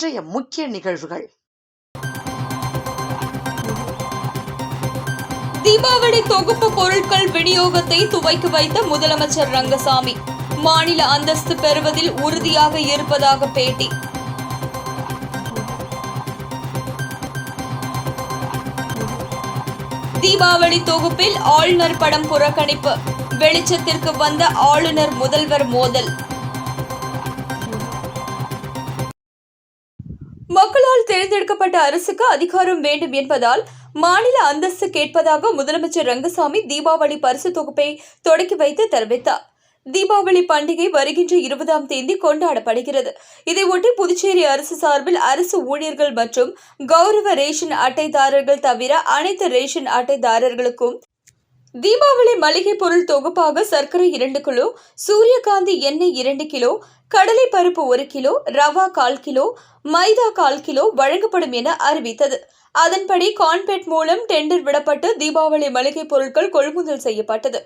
இன்றைய முக்கிய நிகழ்வுகள். தீபாவளி தொகுப்பு பொருட்கள் விநியோகத்தை துவக்கி வைத்த முதலமைச்சர் ரங்கசாமி மாநில அந்தஸ்து பெறுவதில் உறுதியாக இருப்பதாக பேட்டி. தீபாவளி தொகுப்பில் ஆளுநர் படம் புறக்கணிப்பு வெளிச்சத்திற்கு வந்த ஆளுநர் முதல்வர் மோதல். தேர்ந்தெடுக்கப்பட்ட அரசுக்கு அதிகாரம் வேண்டும் என்பதால் மாநில அந்தஸ்து கேட்பதாக முதலமைச்சர் ரங்கசாமி தீபாவளி பரிசு தொகுப்பை தொடக்கி வைத்து தெரிவித்தார். தீபாவளி பண்டிகை வருகின்ற இருபதாம் தேதி கொண்டாடப்படுகிறது. இதையொட்டி புதுச்சேரி அரசு சார்பில் அரசு ஊழியர்கள் மற்றும் கௌரவ ரேஷன் அட்டைதாரர்கள் தவிர அனைத்து ரேஷன் அட்டைதாரர்களுக்கும் தீபாவளி மளிகை பொருள் தொகுப்பாக சர்க்கரை இரண்டு கிலோ சூரியகாந்தி எண்ணெய் இரண்டு கிலோ கடலை பருப்பு ஒரு கிலோ ரவா கால் கிலோ மைதா கால் கிலோ வழங்கப்படும் என அறிவித்தது. அதன்படி கான்பெட் மூலம் டெண்டர் விடப்பட்டு தீபாவளி மளிகை பொருட்கள் கொள்முதல் செய்யப்பட்டது.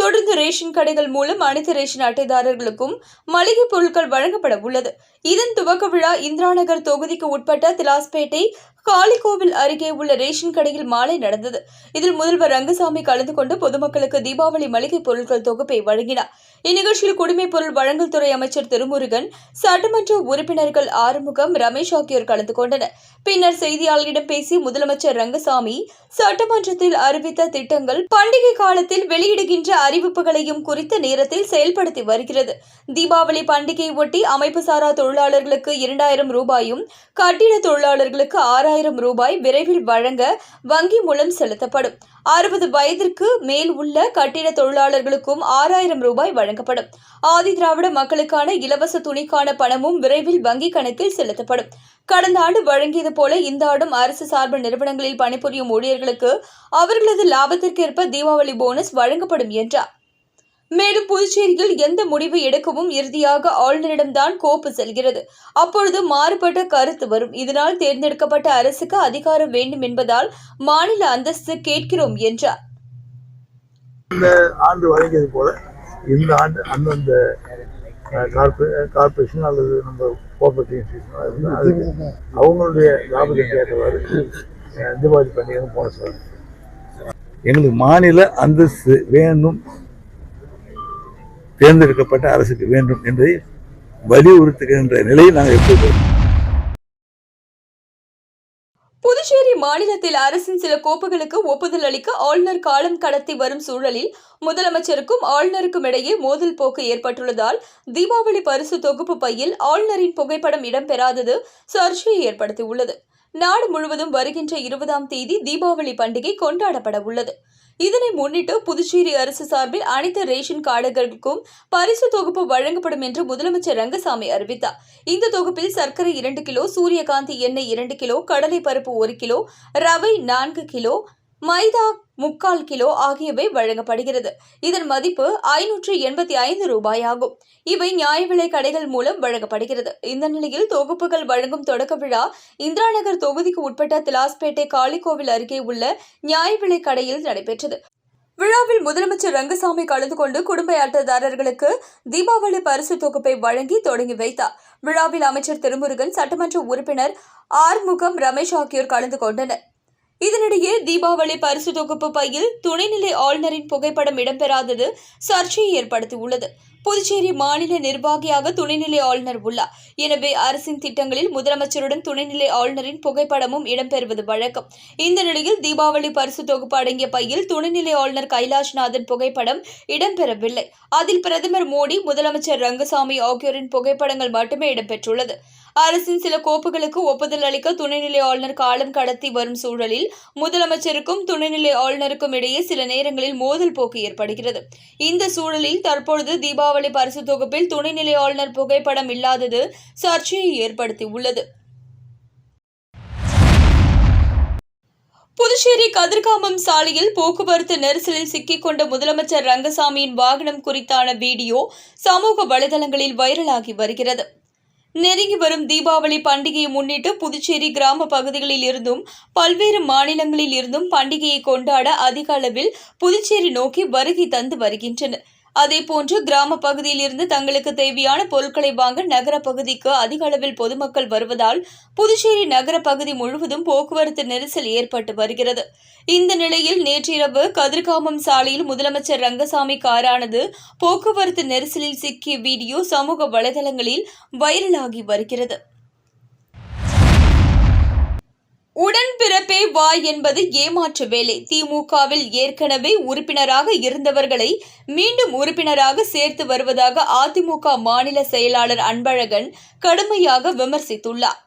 தொடர்ந்து ரேஷன் கடைகள் மூலம் அனைத்து ரேஷன் அட்டைதாரர்களுக்கும் மளிகை பொருட்கள் வழங்கப்பட உள்ளது. இதன் துவக்க விழா இந்திராநகர் தொகுதிக்கு உட்பட்ட திலாஸ்பேட்டை காளிகோவில் அருகே உள்ள ரேஷன் கடையில் மாலை நடந்தது. இதில் முதல்வர் ரங்கசாமி கலந்து கொண்டு பொதுமக்களுக்கு தீபாவளி மளிகை பொருட்கள் தொகுப்பை வழங்கினார். இந்நிகழ்ச்சியில் குடிமைப் பொருள் வழங்கல் துறை அமைச்சர் திருமுருகன் சட்டமன்ற உறுப்பினர்கள் ஆறுமுகம் ரமேஷ் ஆகியோர் கலந்து கொண்டனர். பின்னர் செய்தியாளர்களிடம் பேசிய முதலமைச்சர் ரங்கசாமி சட்டமன்றத்தில் அறிவித்த திட்டங்கள் பண்டிகை காலத்தில் வெளியிடுகின்ற அறிவிப்புகளையும் குறித்த நேரத்தில் செயல்படுத்தி வருகிறது. தீபாவளி பண்டிகையை ஒட்டி அமைப்பு சாரா தொழிலாளர்களுக்கு இரண்டாயிரம் ரூபாயும் கட்டிட தொழிலாளர்களுக்கு ஆறாயிரம் ரூபாய் விரைவில் வழங்க வங்கி மூலம் செலுத்தப்படும். அறுபது வயதிற்கு மேல் உள்ள கட்டிட தொழிலாளர்களுக்கும் ஆறாயிரம் ரூபாய் வழங்கப்படும். ஆதி திராவிட மக்களுக்கான இலவச துணிக்கான பணமும் விரைவில் வங்கிக் கணக்கில் செலுத்தப்படும். கடந்த ஆண்டு வழங்கியது போல இந்த ஆண்டும் அரசு சார்பு நிறுவனங்களில் பணிபுரியும் ஊழியர்களுக்கு அவர்களது லாபத்திற்கேற்ப தீபாவளி போனஸ் வழங்கப்படும் என்றார். மேலும் புதுச்சேரியில் எந்த முடிவு எடுக்கவும் இறுதியாக ஆளுநரிடம்தான் கோப்பு செல்கிறது. அப்பொழுது மாறுபட்ட கருத்து வரும். இதனால் தேர்ந்தெடுக்கப்பட்ட அரசுக்கு அதிகாரம் வேண்டும் என்பதால் மாநில அந்தஸ்து கேட்கிறோம் என்றார். இந்த ஆண்டு வழங்கியது போல இந்த ஆண்டு அந்தந்த கார்பரேஷன் அல்லது நம்ம கோஆபரேட்டிவ் இன்ஸ்டியூஷன் இருந்தால் அதுக்கு அவங்களுடைய லாபத்துக்கு ஏற்றவாறு தீபாவளி பண்டிகை போன சொல்லுங்க எங்களுக்கு மாநில அந்தஸ்து வேண்டும். தேர்ந்தெடுக்கப்பட்ட அரசுக்கு வேண்டும் என்பதை வலியுறுத்துகின்ற நிலையை நாங்கள் எப்படி மாநிலத்தில் அரசின் சில கோப்புகளுக்கு ஒப்புதல் அளிக்க ஆளுநர் காலம் கடத்தி வரும் சூழலில் முதலமைச்சருக்கும் ஆளுநருக்கும் இடையே மோதல் போக்கு ஏற்பட்டுள்ளதால் தீபாவளி பரிசு தொகுப்பு பையில் ஆளுநரின் புகைப்படம் இடம்பெறாதது சர்ச்சையை ஏற்படுத்தியுள்ளது. நாடு முழுவதும் வருகின்ற இருபதாம் தேதி தீபாவளி பண்டிகை கொண்டாடப்பட உள்ளது. இதனை முன்னிட்டு புதுச்சேரி அரசு சார்பில் அனைத்து ரேஷன் கார்டுகளுக்கும் பரிசு தொகுப்பு வழங்கப்படும் என்று முதலமைச்சர் ரங்கசாமி அறிவித்தார். இந்த தொகுப்பில் சர்க்கரை இரண்டு கிலோ சூரியகாந்தி எண்ணெய் இரண்டு கிலோ கடலை பருப்பு ஒரு கிலோ ரவை நான்கு கிலோ மைதா முக்கால் கிலோ ஆகியவை வழங்கப்படுகிறது. இதன் மதிப்பு ஐநூற்று எண்பத்தி ஐந்து ரூபாய் ஆகும் இவை நியாய விலை கடைகள் மூலம் வழங்கப்படுகிறது. இந்த நிலையில் தொகுப்புகள் வழங்கும் தொடக்க விழா இந்திரா நகர் தொகுதிக்கு உட்பட்ட திலாஸ்பேட்டை காளிகோவில் அருகே உள்ள நியாய விலை கடையில் நடைபெற்றது. விழாவில் முதலமைச்சர் ரங்கசாமி கலந்து கொண்டு குடும்ப அட்டைதாரர்களுக்கு தீபாவளி பரிசு தொகுப்பை வழங்கி தொடங்கி வைத்தார். விழாவில் அமைச்சர் திருமுருகன் சட்டமன்ற உறுப்பினர் ஆறுமுகம் ரமேஷ் ஆகியோர் கலந்து கொண்டனர். இதனிடையே தீபாவளி பரிசு தொகுப்பு பையில் துணைநிலை ஆளுநரின் புகைப்படம் இடம்பெறாதது சர்ச்சையை ஏற்படுத்தியுள்ளது. புதுச்சேரி மாநில நிர்வாகியாக துணைநிலை ஆளுநர் உள்ளார். எனவே அரசின் திட்டங்களில் முதலமைச்சருடன் துணைநிலை ஆளுநரின் புகைப்படமும் இடம்பெறுவது வழக்கம். இந்த நிலையில் தீபாவளி பரிசு தொகுப்பு அடங்கிய பையில் துணைநிலை ஆளுநர் கைலாஷ்நாதன் புகைப்படம் இடம்பெறவில்லை. அதில் பிரதமர் மோடி முதலமைச்சர் ரங்கசாமி ஆகியோரின் புகைப்படங்கள் மட்டுமே இடம்பெற்றுள்ளது. அரசின் சில கோப்புகளுக்கு ஒப்புதல் அளிக்க துணைநிலை ஆளுநர் காலம் கடத்தி வரும் சூழலில் முதலமைச்சருக்கும் துணைநிலை ஆளுநருக்கும் இடையே சில நேரங்களில் மோதல் போக்கு ஏற்படுகிறது. இந்த சூழலில் தற்பொழுது தீபாவளி பரிசு தொகுப்பில் துணைநிலை ஆளுநர் புகைப்படம் இல்லாதது சர்ச்சையை ஏற்படுத்தியுள்ளது. புதுச்சேரி கதிர்காமம் சாலையில் போக்குவரத்து நெரிசலில் சிக்கிக்கொண்ட முதலமைச்சர் ரங்கசாமியின் வாகனம் குறித்தான வீடியோ சமூக வலைதளங்களில் வைரலாகி வருகிறது. நெருங்கி வரும் தீபாவளி பண்டிகையை முன்னிட்டு புதுச்சேரி கிராம பகுதிகளில் இருந்தும் பல்வேறு மாநிலங்களில் இருந்தும் பண்டிகையை கொண்டாட அதிக அளவில் புதுச்சேரி நோக்கி வருகை தந்து வருகின்றனர். அதேபோன்று கிராம பகுதியில் இருந்து தங்களுக்கு தேவையான பொருட்களை வாங்க நகர பகுதிக்கு அதிக அளவில் பொதுமக்கள் வருவதால் புதுச்சேரி நகர பகுதி முழுவதும் போக்குவரத்து நெரிசல் ஏற்பட்டு வருகிறது. இந்த நிலையில் நேற்றிரவு கதிர்காமம் சாலையில் முதலமைச்சர் ரங்கசாமி காரானது போக்குவரத்து நெரிசலில் சிக்கிய வீடியோ சமூக வலைதளங்களில் வைரலாகி வருகிறது. உடன்பிறப்பே வா என்பது ஏமாற்று வேலை. திமுகவில் ஏற்கனவே உறுப்பினராக இருந்தவர்களை மீண்டும் உறுப்பினராக சேர்த்து வருவதாக அதிமுக மாநில செயலாளர் அன்பழகன் கடுமையாக விமர்சித்துள்ளார்.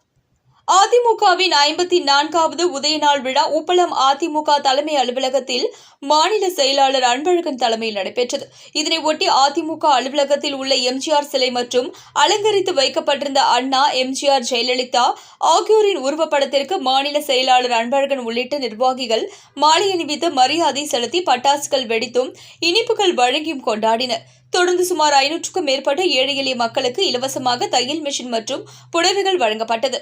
அதிமுகவின் ஐம்பத்தி நான்காவது உதயநாள் விழா உப்பளம் அதிமுக தலைமை அலுவலகத்தில் மாநில செயலாளர் அன்பழகன் தலைமையில் நடைபெற்றது. இதனை ஒட்டி அதிமுக அலுவலகத்தில் உள்ள எம்ஜிஆர் சிலை மற்றும் அலங்கரித்து வைக்கப்பட்டிருந்த அண்ணா எம்ஜிஆர் ஜெயலலிதா ஆகியோரின் உருவப்படத்திற்கு மாநில செயலாளர் அன்பழகன் உள்ளிட்ட நிர்வாகிகள் மாலை அணிவித்து மரியாதை செலுத்தி பட்டாசுகள் வெடித்தும் இனிப்புகள் வழங்கியும் கொண்டாடினர். தொடர்ந்து சுமார் ஐநூற்றுக்கும் மேற்பட்ட ஏழை எளிய மக்களுக்கு இலவசமாக தையல் மிஷின் மற்றும் புடவைகள் வழங்கப்பட்டது.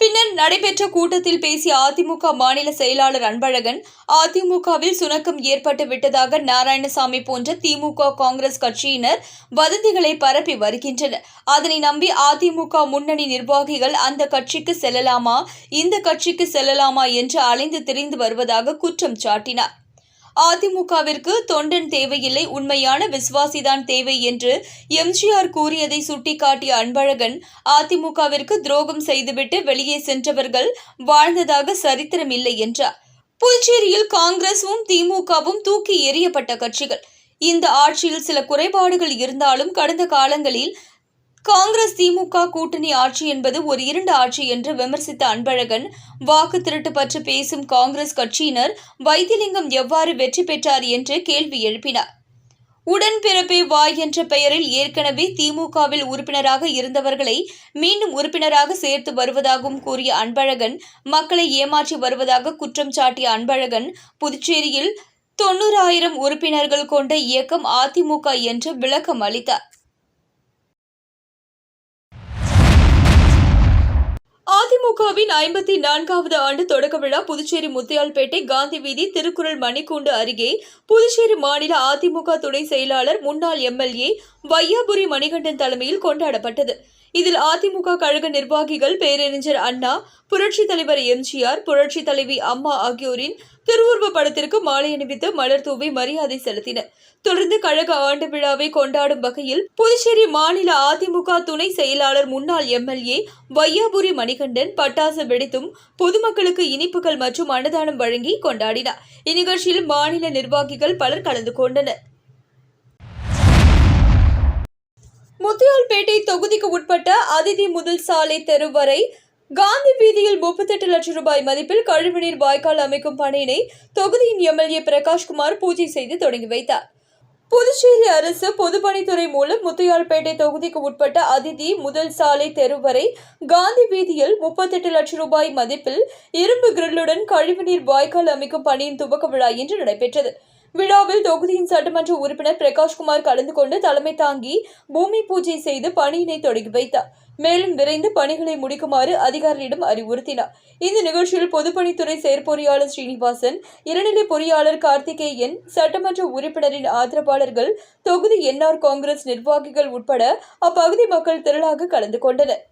பின்னர் நடைபெற்ற கூட்டத்தில் பேசிய அதிமுக மாநில செயலாளர் அன்பழகன் அதிமுகவில் சுணக்கம் ஏற்பட்டு விட்டதாக நாராயணசாமி போன்ற திமுக காங்கிரஸ் கட்சியினர் வதந்திகளை பரப்பி வருகின்றனர். அதனை நம்பி அதிமுக முன்னணி நிர்வாகிகள் அந்த கட்சிக்கு செல்லலாமா இந்த கட்சிக்கு செல்லலாமா என்று அலைந்து திரிந்து வருவதாக குற்றம் சாட்டினார். அதிமுகவிற்கு தொண்டன் தேவையில்லை உண்மையான விசுவாசிதான் தேவை என்று எம்ஜிஆர் கூறியதை சுட்டிக்காட்டிய அன்பழகன் அதிமுகவிற்கு துரோகம் செய்துவிட்டு வெளியே சென்றவர்கள் வாழ்ந்ததாக சரித்திரம் இல்லை என்றார். புதுச்சேரியில் காங்கிரஸும் திமுகவும் தூக்கி எறியப்பட்ட கட்சிகள். இந்த ஆட்சியில் சில குறைபாடுகள் இருந்தாலும் கடந்த காலங்களில் காங்கிரஸ் திமுக கூட்டணி ஆட்சி என்பது ஒரு இரண்டு ஆட்சி என்று விமர்சித்த அன்பழகன் வாக்கு திருட்டு பற்றி பேசும் காங்கிரஸ் கட்சியினர் வைத்திலிங்கம் எவ்வாறு வெற்றி பெற்றார் என்று கேள்வி எழுப்பினார். உடன்பிறப்பே வாய் என்ற பெயரில் ஏற்கனவே திமுகவில் உறுப்பினராக இருந்தவர்களை மீண்டும் உறுப்பினராக சேர்த்து வருவதாகவும் கூறிய அன்பழகன் மக்களை ஏமாற்றி வருவதாக குற்றம் சாட்டிய அன்பழகன் புதுச்சேரியில் தொண்ணூறாயிரம் உறுப்பினர்கள் கொண்ட இயக்கம் அதிமுக என்று விளக்கம் அளித்தார். அதிமுகவின் ஐம்பத்தி நான்காவது ஆண்டு தொடக்க விழா புதுச்சேரி முத்தியால்பேட்டை காந்தி வீதி திருக்குறள் மணிக்கூண்டு அருகே புதுச்சேரி மாநில அதிமுக துணை செயலாளர் முன்னாள் எம்எல்ஏ வையாபுரி மணிகண்டன் தலைமையில் கொண்டாடப்பட்டது. இதில் அதிமுக கழக நிர்வாகிகள் பேரறிஞர் அண்ணா புரட்சி தலைவர் எம்ஜிஆர் புரட்சி தலைவி அம்மா ஆகியோரின் திருவுருவ படத்திற்கு மாலை அணிவித்து மலர் தூவி மரியாதை செலுத்தினர். தொடர்ந்து கழக ஆண்டு விழாவை கொண்டாடும் வகையில் புதுச்சேரி மாநில அதிமுக துணை செயலாளர் முன்னாள் எம்எல்ஏ வையாபுரி மணிகண்டன் பட்டாசு வெடித்தும் பொதுமக்களுக்கு இனிப்புகள் மற்றும் அன்னதானம் வழங்கி கொண்டாடினார். இந்நிகழ்ச்சியில் மாநில நிர்வாகிகள் பலர் கலந்து கொண்டனர். முத்தியால்பேட்டை தொகுதிக்கு உட்பட்ட அதிதி முதல் சாலை தெரு வரை காந்தி வீதியில் முப்பத்தெட்டு லட்சம் ரூபாய் மதிப்பில் கழிவுநீர் வாய்க்கால் அமைக்கும் பணியினை தொகுதியின் எம்எல்ஏ பிரகாஷ்குமார் பூஜை செய்து தொடங்கி வைத்தார். புதுச்சேரி அரசு பொதுப்பணித்துறை மூலம் முத்தியால்பேட்டை தொகுதிக்கு உட்பட்ட அதிதி முதல் சாலை தெரு வரை காந்தி வீதியில் முப்பத்தெட்டு லட்சம் ரூபாய் மதிப்பில் இரும்பு கிரில்லுடன் கழிவுநீர் வாய்க்கால் அமைக்கும் பணியின் துவக்க விழா இன்று நடைபெற்றது. விழாவில் தொகுதியின் சட்டமன்ற உறுப்பினர் பிரகாஷ்குமார் கலந்து கொண்டு தலைமை தாங்கி பூமி பூஜை செய்து பணியினை தொடங்கி வைத்தார். மேலும் விரைந்து பணிகளை முடிக்குமாறு அதிகாரிகளிடம் அறிவுறுத்தினார். இந்த நிகழ்ச்சியில் பொதுப்பணித்துறை செயற்பொறியாளர் ஸ்ரீனிவாசன் இளநிலை பொறியாளர் கார்த்திகேயன் சட்டமன்ற உறுப்பினரின் ஆதரவாளர்கள் தொகுதி என்ஆர் காங்கிரஸ் நிர்வாகிகள் உட்பட அப்பகுதி மக்கள் திரளாக கலந்து கொண்டனர்.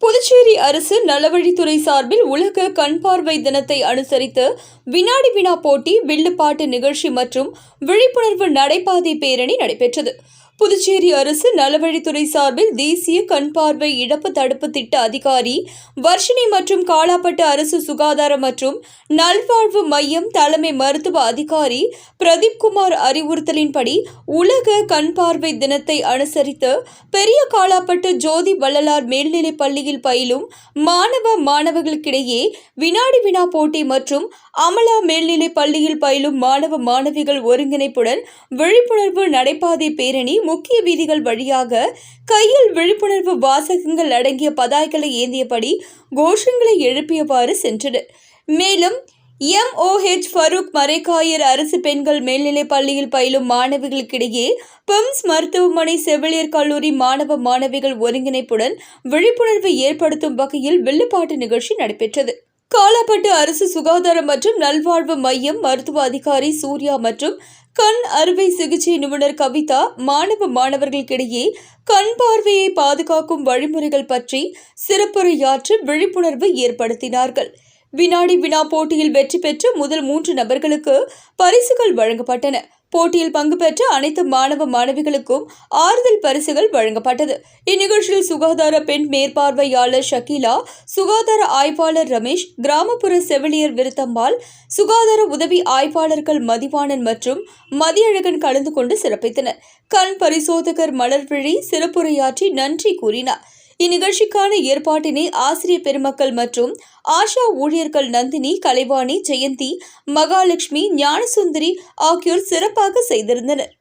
புதுச்சேரி அரசு நலவழித்துறை சார்பில் உலக கண் பார்வை தினத்தை அனுசரித்து வினாடி வினா போட்டி வில்லுப்பாட்டு நிகழ்ச்சி மற்றும் விழிப்புணர்வு நடைபாதை பேரணி நடைபெற்றது. புதுச்சேரி அரசு நலவழித்துறை சார்பில் தேசிய கண் பார்வை இழப்பு தடுப்பு திட்ட அதிகாரி வர்ஷினி மற்றும் காலாப்பட்டு அரசு சுகாதார மற்றும் நல்வாழ்வு மையம் தலைமை மருத்துவ அதிகாரி பிரதீப் குமார் அறிவுறுத்தலின்படி உலக கண் பார்வை தினத்தை அனுசரித்து பெரிய காலாப்பட்டு ஜோதி வள்ளலார் மேல்நிலைப் பள்ளியில் பயிலும் மாணவ மாணவர்களுக்கிடையே வினாடி வினா போட்டி மற்றும் அமலா மேல்நிலைப் பள்ளியில் பயிலும் மாணவ மாணவிகள் ஒருங்கிணைப்புடன் விழிப்புணர்வு நடைபாதை பேரணி முக்கிய வீதிகள் வழியாக கையில் விழிப்புணர்வு வாசகங்கள் அடங்கிய பதாய்களை ஏந்தியபடி கோஷங்களை எழுப்பியவாறு சென்றனர். மேலும் எம்ஓஹெச் ஃபரூக் மரைக்காயர் அரசு பெண்கள் மேல்நிலைப் பள்ளியில் பயிலும் மாணவிகளுக்கிடையே பிம்ஸ் மருத்துவமனை செவிலியர் கல்லூரி மாணவ மாணவிகள் ஒருங்கிணைப்புடன் விழிப்புணர்வு ஏற்படுத்தும் வகையில் வில்லுப்பாட்டு நிகழ்ச்சி நடைபெற்றது. காலாப்பட்டு அரசு சுகாதாரம் மற்றும் நல்வாழ்வு மையம் மருத்துவ அதிகாரி சூர்யா மற்றும் கண் அறுவை சிகிச்சை நிபுணர் கவிதா மாணவ மாணவர்களுக்கிடையே கண் பார்வையை பாதுகாக்கும் வழிமுறைகள் பற்றி சிறப்புரையாற்றி விழிப்புணர்வு ஏற்படுத்தினார்கள். வினாடி வினா போட்டியில் வெற்றி பெற்ற முதல் மூன்று நபர்களுக்கு பரிசுகள் வழங்கப்பட்டன. போட்டியில் பங்கு பெற்ற அனைத்து மாணவ மாணவிகளுக்கும் ஆறுதல் பரிசுகள் வழங்கப்பட்டது. இந்நிகழ்ச்சியில் சுகாதார பெண் மேற்பார்வையாளர் ஷக்கீலா சுகாதார ஆய்வாளர் ரமேஷ் கிராமப்புற செவிலியர் விருத்தம்பாள் சுகாதார உதவி ஆய்வாளர்கள் மதிவாணன் மற்றும் மதியழகன் கலந்து கொண்டு சிறப்பித்தனர். கண் பரிசோதகர் மலர்விழி சிறப்புரையாற்றி நன்றி கூறினார். இந்நிகழ்ச்சிக்கான ஏற்பாட்டினை ஆசிரியர் பெருமக்கள் மற்றும் ஆஷா ஊழியர்கள் நந்தினி கலைவாணி ஜெயந்தி மகாலட்சுமி ஞானசுந்தரி ஆகியோர் சிறப்பாக செய்திருந்தனர்.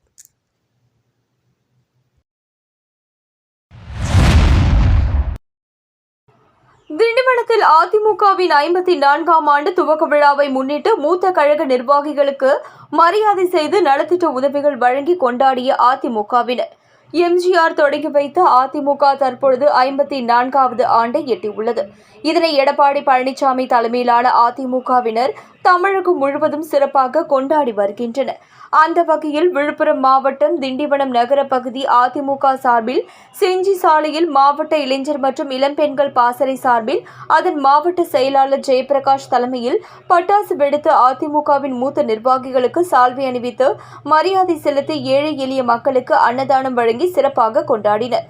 திண்டிவனத்தில் அதிமுகவின் ஐம்பத்தி நான்காம் ஆண்டு துவக்க விழாவை முன்னிட்டு மூத்த கழக நிர்வாகிகளுக்கு மரியாதை செய்து நலத்திட்ட உதவிகள் வழங்கி கொண்டாடிய அதிமுகவினர். எம்ஜிஆர் தொடங்கி வைத்த அதிமுக தற்பொழுது ஐம்பத்தி நான்காவது ஆண்டை எட்டியுள்ளது. இதனை எடப்பாடி பழனிசாமி தலைமையிலான அதிமுகவினர் தமிழகம் முழுவதும் சிறப்பாக கொண்டாடி வருகின்றனர். அந்த வகையில் விழுப்புரம் மாவட்டம் திண்டிவனம் நகர பகுதி அதிமுக சார்பில் செஞ்சி சாலையில் மாவட்ட இளைஞர் மற்றும் இளம்பெண்கள் பாசறை சார்பில் அதன் மாவட்ட செயலாளர் ஜெயபிரகாஷ் தலைமையில் பட்டாசு வெடித்து அதிமுகவின் மூத்த நிர்வாகிகளுக்கு சால்வை அணிவித்து மரியாதை செலுத்தி ஏழை எளிய மக்களுக்கு அன்னதானம் வழங்கி சிறப்பாக கொண்டாடினர்.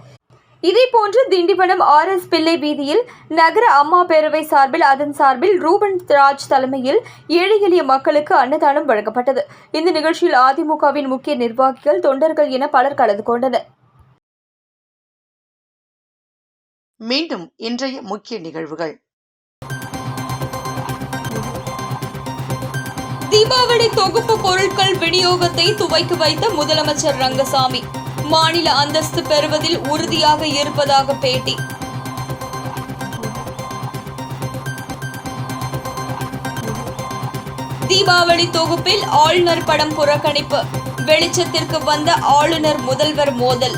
இதேபோன்று திண்டிவனம் ஆர் எஸ் பிள்ளை வீதியில் நகர அம்மா பேரவை சார்பில் அதன் சார்பில் ரூபன் ராஜ் தலைமையில் ஏழை எளிய மக்களுக்கு அன்னதானம் வழங்கப்பட்டது. இந்த நிகழ்ச்சியில் அதிமுகவின் முக்கிய நிர்வாகிகள் தொண்டர்கள் என பலர் கலந்து கொண்டனர். மீண்டும் இன்றைய முக்கிய நிகழ்வுகள். தீபாவளி தொகுப்பு பொருட்கள் விநியோகத்தை துவக்கி வைத்த முதலமைச்சர் ரங்கசாமி. மாநில அந்தஸ்து பெறுவதில் உறுதியாக இருப்பதாக பேட்டி. தீபாவளி தொகுப்பில் ஆளுநர் படம் புறக்கணிப்பு. வெளிச்சத்திற்கு வந்த ஆளுநர் முதல்வர் மோதல்.